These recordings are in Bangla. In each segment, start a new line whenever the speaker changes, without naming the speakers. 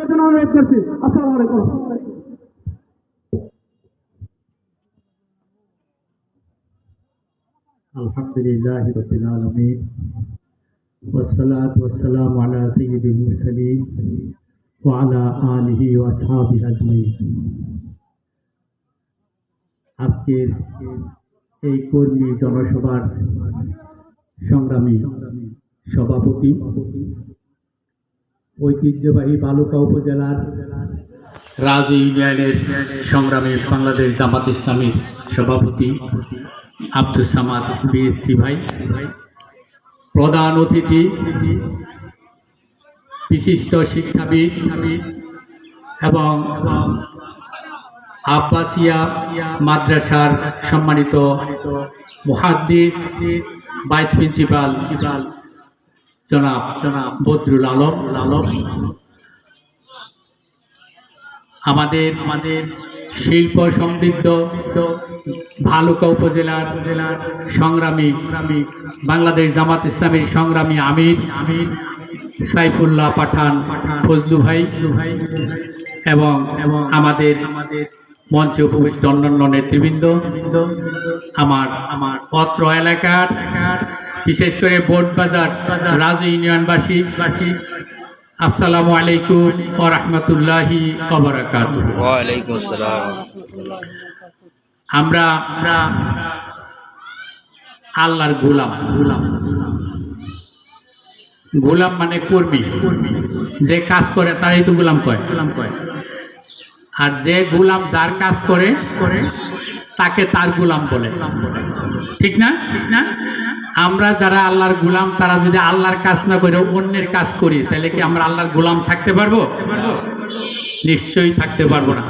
জন্য অনুরোধ করছি আসসালামু আলাইকুম
الحمد لله رب العالمين والصلاة والسلام على سيد المرسلين وعلى آله وأصحابه أجمعين আজকের এই কর্মী জনসভার সংগ্রামী সভাপতি ঐতিহ্যবাহী বালুকা উপজেলার রাজ ইউনিয়নের সংগ্রামী বাংলাদেশ জামাত ইসলামীর সভাপতি আব্দুল সামাদ বিএসসি ভাই। প্রধান অতিথি, বিশিষ্ট শিক্ষাবিদ এবং আব্বাসিয়া মাদ্রাসার সম্মানিত মুহাদ্দিস, ভাইস প্রিন্সিপাল জনাব জনাব বদরুল আলম আলম আমাদের আমাদের শিল্প সমৃদ্ধ ভালুকা উপজেলার জেলার সংগ্রামী বাংলাদেশ জামাত ইসলামের সংগ্রামী আমির আমির সাইফুল্লাহ পাঠান ফজলু ভাই ভাই এবং আমাদের আমাদের মঞ্চে উপবিষ্ট অন্যান্য নেতৃবৃন্দ, আমার আমার পত্র এলাকার বিশেষ করে বোট বাজার রাজু ইউনিয়নবাসী বাসী আসসালামু আলাইকুম ও রহমতুল্লাহি আমরা আমরা আল্লাহর গোলাম। গোলাম গোলাম মানে কর্মী। যে কাজ করে তারই তো গোলাম কয়। গোলাম কয় আর যে গোলাম যার কাজ করে করে তাকে তার গোলাম বলে। ঠিক না ঠিক না? আমরা যারা আল্লাহর গোলাম, তারা যদি আল্লাহর কাজ না করে অন্যের কাজ করি, তাহলে কি আমরা আল্লাহর গোলাম থাকতে পারব? নিশ্চয়ই থাকতে পারব না।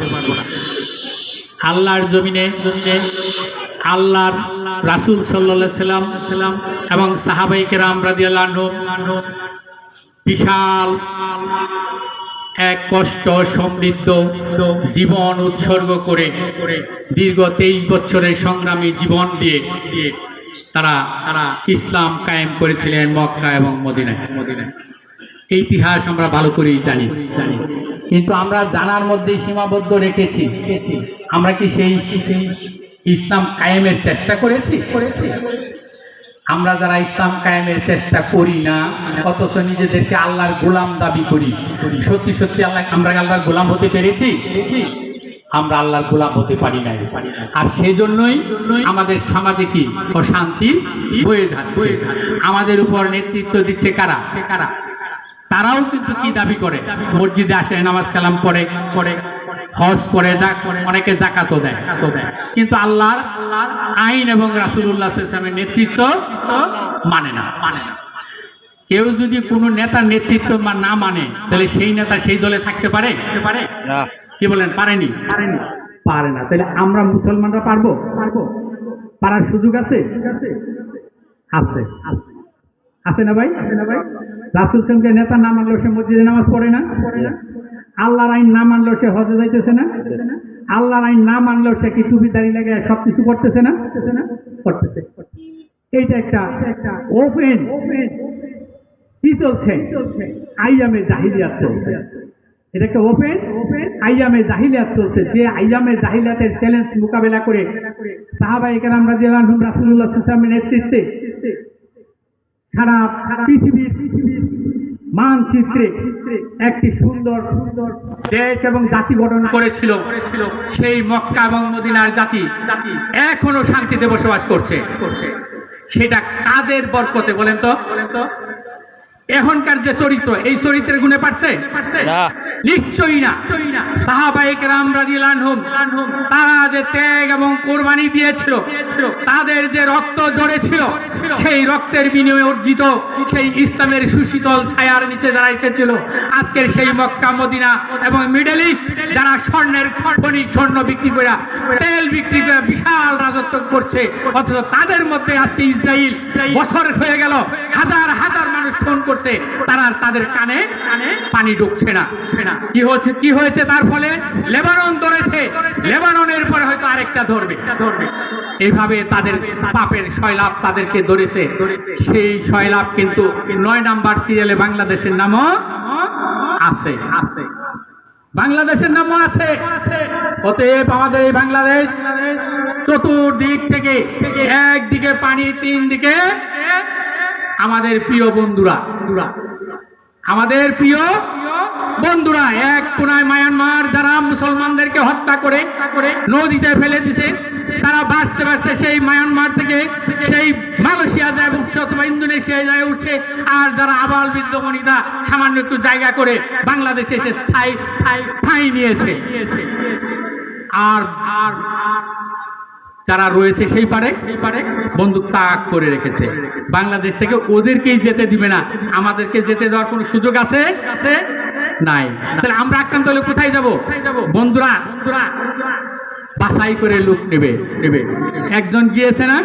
আল্লাহর জমিনে জমিনে আল্লাহর রাসুল সাল্লাম সাল্লাম এবং সাহাবাই কেরাম রাদিয়াল্লাহ আনহু বিশাল এক কষ্ট, সমৃদ্ধ জীবন উৎসর্গ করে দীর্ঘ তেইশ বছরের সংগ্রামী জীবন দিয়ে দিয়ে তারা তারা ইসলাম কায়েম করেছিলেন মক্কা এবং মদিনায়। মদিনায় ইতিহাস আমরা ভালো করেই জানি। জানি কিন্তু আমরা জানার মধ্যেই সীমাবদ্ধ রেখেছি। আমরা কি সেই সেই ইসলাম কায়েমের চেষ্টা করেছি? করেছি আমরা যারা ইসলাম কায়েমের চেষ্টা করি না, অথচ নিজেদেরকে আল্লাহর গোলাম দাবি করি। সত্যি সত্যি আল্লাহ আমরা আল্লাহর গোলাম হতে পেরেছি? আমরা আল্লাহর গোলাম হতে পারি নাই। আর সেজন্যই আমাদের সমাজে কি অশান্তি হয়ে যাচ্ছে। আমাদের উপর নেতৃত্ব দিচ্ছে কারা? কারা তারাও কিন্তু কি দাবি করে? মসজিদে আসে নামাজ কালাম পড়ে পড়ে হজ করে যা অনেকে জাকাতও দেয়। দেয় কিন্তু আল্লাহর আল্লাহর আইন এবং রাসূলুল্লাহ সাল্লামের নেতৃত্ব মানে না মানে না। কেউ যদি কোনো নেতার নেতৃত্ব না মানে তাহলে সেই নেতা সেই দলে থাকতে পারে? পারে?
না।
কি বলেন, পারেনি? পারেনি। পারে না। তাহলে আমরা মুসলমানরা পারব? পারব। পারার সুযোগ আছে? আছে। আছে না ভাই? আছে না ভাই? রাসুল সেমকে নেতা না মানলেও সে মসজিদে নামাজ পড়ে না? আল্লাহর আইন না মানলেও সে হজে যাইতেছে না? আল্লাহর আইন না মানলেও সে কি টুপি দাঁড়িয়ে লাগে সব কিছু করতেছে না। করতেছে। এইটা একটা ওপেন কি চলছে? আইয়ামে জাহিলিয়াত চলছে। এটা একটা ওপেন ওপেন আইয়ামে জাহিলিয়াত চলছে। যে আইয়ামে জাহিলিয়াতের চ্যালেঞ্জ মোকাবেলা করে সাহাবাই কেরাম রাদিয়াল্লাহু আনহুম রাসূলুল্লাহ সাল্লাল্লাহু নেতৃত্বে সারা পৃথিবীর পৃথিবীর মানচিত্রে একটি সুন্দর সুন্দর দেশ এবং জাতি গঠন করেছিল। সেই মক্কা এবং মদিনার জাতি এখনও শান্তিতে বসবাস করছে। করছে সেটা কাদের বরকতে বলেন তো বলেন তো? এখনকার যে চরিত্র এই চরিত্রের গুণে পারছে? নিশ্চয়ই না। সাহাবাহিক রাম রাজিলানহুম তারা যে ত্যাগ এবং কোরবানি দিয়েছিল তাদের যে রক্ত জড়েছিল সেই রক্তের বিনিময়ে অর্জিত সেই ইসলামের সুশীতল ছায়ার নিচে যারা এসেছিল আজকের সেই মক্কা মদিনা এবং মিডল ইস্ট যারা স্বর্ণের খনি স্বর্ণ বিক্রি করে তেল বিক্রি করে বিশাল রাজত্ব করছে অথচ তাদের মধ্যে আজকে ইসরায়েল বছর হয়ে গেল হাজার হাজার মানুষ ফোন করছে, তারা তাদের কানে কানে পানি ঢুকছে না। কি হয়েছে? কি হয়েছে তার ফলে? লেবানন ধরেছে। লেবাননের পরে হয়তো আরেকটা ধরবে। ধরবে এইভাবে তাদের পাপের শয়লাভ তাদেরকে ধরেছে। সেই শয়লাভ কিন্তু নয় নাম্বার সিরিয়ালে বাংলাদেশের নামও আছে। আছে বাংলাদেশের নামও আছে। অতএব আমাদের এই বাংলাদেশ চতুর্দিক থেকে একদিকে পানি তিন দিকে আমাদের প্রিয় বন্ধুরা। আমাদের প্রিয় বন্ধুরা, এক কোনায় মায়ানমার, যারা মুসলমানদেরকে হত্যা করে নদীতে ফেলে দিছে, তারা বাঁচতে বাঁচতে সেই মায়ানমার থেকে সেই মালয়েশিয়া যায় উঠছে অথবা ইন্দোনেশিয়া যায় উঠছে, আর যারা আবাল বৃদ্ধ সামান্য একটু জায়গা করে বাংলাদেশে এসে স্থায়ী স্থায়ী ঠাঁই নিয়েছে। আর আর যারা রয়েছে সেই পারে সেই পারে বন্দুক তাক করে রেখেছে। বাংলাদেশ থেকে ওদেরকেই যেতে দিবে না। আমাদেরকে যেতে দেওয়ার কোনো সুযোগ আছে? নাই। তাহলে আমরা আক্রান্ত হলে কোথায় যাব? বন্ধুরা বন্ধুরা বাছাই করে লোক নেবে নেবে। একজন গিয়েছে না?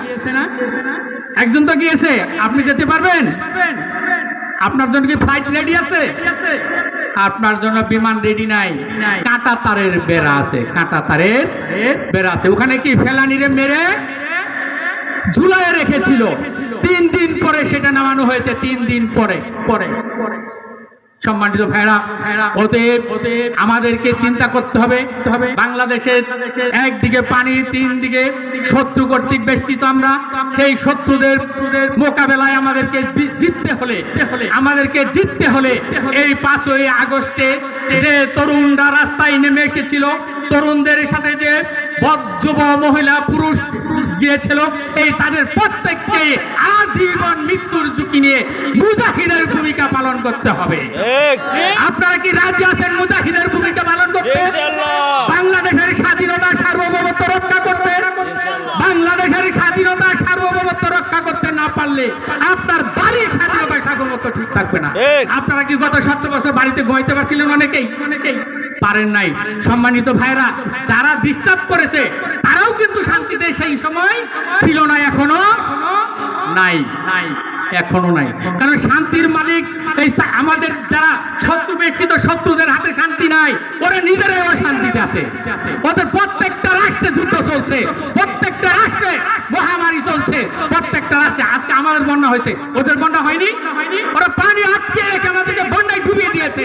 একজন তো গিয়েছে। আপনি যেতে পারবেন? আপনার জন্য কি ফ্লাইট রেডি আছে? আপনার জন্য বিমান রেডি নাই। কাঁটা তারের বেড়া আছে কাঁটা তারের বেড়া আছে। ওখানে কি ফেলানিরে মেরে ঝুলায় রেখেছিল। তিন দিন পরে সেটা নামানো হয়েছে তিন দিন পরে পরে। পরে। সম্মানিত ভাইরা অতএব আমাদেরকে চিন্তা করতে হবে। বাংলাদেশের একদিকে পানি তিন দিকে শত্রু কর্তৃক বেষ্টিত আমরা। সেই শত্রুদের মোকাবেলায় আমাদেরকে জিততে হলে, আমাদেরকে জিততে হলে এই পাঁচই আগস্টে যে তরুণরা রাস্তায় নেমে এসেছিল, তরুণদের সাথে যে যুব মহিলা পুরুষ গিয়েছিল। এই তাদের প্রত্যেককে আজীবন মৃত্যুর ঝুঁকি নিয়ে মুজাহিদের ভূমিকা পালন করতে হবে। আপনারা কি রাজি আছেন মুজাহিদের ভূমিকা পালন করতে? বাংলাদেশের স্বাধীনতা সার্বভৌমত্ব রক্ষা করতে। বাংলাদেশের স্বাধীনতা সার্বভৌমত্ব রক্ষা করতে না পারলে আপনার বাড়ির স্বাধীনতা সার্বভৌমত্ব ঠিক থাকবে না। আপনারা কি গত সত্তর বছর বাড়িতে ঘুমাইতে পারছিলেন অনেকেই? অনেকেই। পারেন নাই। সম্মানিত ভাইরা যারা ডিস্টার্ব করেছে, তারাও কিন্তু শান্তিতে সেই সময় ছিল না, এখনও নাই। নাই এখনও নাই। কারণ শান্তির মালিক আমাদের যারা শত্রু বেষ্টিত শত্রুদের হাতে শান্তি নাই, ওরা নিজেরাই অশান্তিতে আছে। ওদের প্রত্যেকটা রাষ্ট্রে যুদ্ধ চলছে, প্রত্যেকটা রাষ্ট্রে মহামারী চলছে, প্রত্যেকটা রাষ্ট্রে। আজকে আমাদের বন্যা হয়েছে। ওদের বন্যা হয়নি? ওরা পানি আটকে রেখে আমাদেরকে বন্যায় ডুবিয়ে দিয়েছে।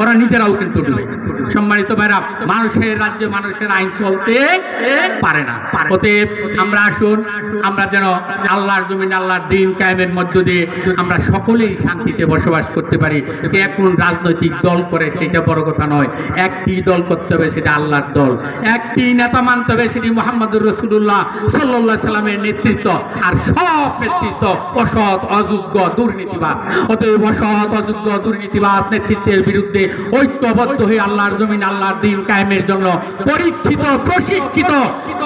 ওরা নিজেরাও কিন্তু সম্মানিত ভাইরা, মানুষের রাজ্যে মানুষের আইন চলতে পারে না। অতএব আমরা আসুন, আমরা যেন আল্লাহর জমিন আল্লাহর দিন কায়েমের মধ্য দিয়ে আমরা সকলেই শান্তিতে বসবাস করতে পারি। কোন রাজনৈতিক দল করে সেটা বড় কথা নয়। একটি দল করতে হবে সেটা আল্লাহর দল। একটি নেতা মানতে হবে সেটি মোহাম্মদুর রসুল্লাহ সাল্লাহ সাল্লামের নেতৃত্ব। আর সব নেতৃত্ব অসৎ, অযোগ্য দুর্নীতিবাদ অতএব সৎ অযোগ্য দুর্নীতিবাদ নেতৃত্বের বিরুদ্ধে ঐক্যবদ্ধ হয়ে আল্লাহর জমিন, আল্লাহর দিন কায়েমের জন্য পরীক্ষিত, প্রশিক্ষিত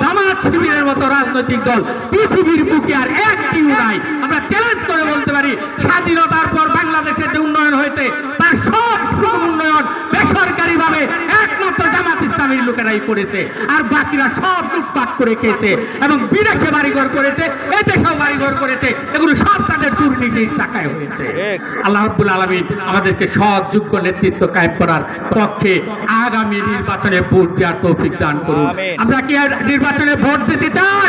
সমাজ শিবিরের মতো রাজনৈতিক দল পৃথিবীর বুকে আর একটিও নাই। আমরা চ্যালেঞ্জ করে বলতে পারি, স্বাধীনতার পর বাংলাদেশের যে উন্নয়ন হয়েছে, তার সব উন্নয়ন বেসরকারি ইসলামের লোকেরাই করেছে আর বাকিরা সব লুটপাট করে খেয়েছে এবং বিদেশে বাড়িঘর করেছে এই দেশেও বাড়িঘর করেছে এগুলো সব তাদের দুর্নীতির টাকায় হয়েছে। আল্লাহ রব্বুল আলমিন আমাদেরকে সৎ যোগ্য নেতৃত্ব কায়েম করার পক্ষে আগামী নির্বাচনে ভোট দেওয়ার তৌফিক দান করুন। আমরা কি আর নির্বাচনে ভোট দিতে চান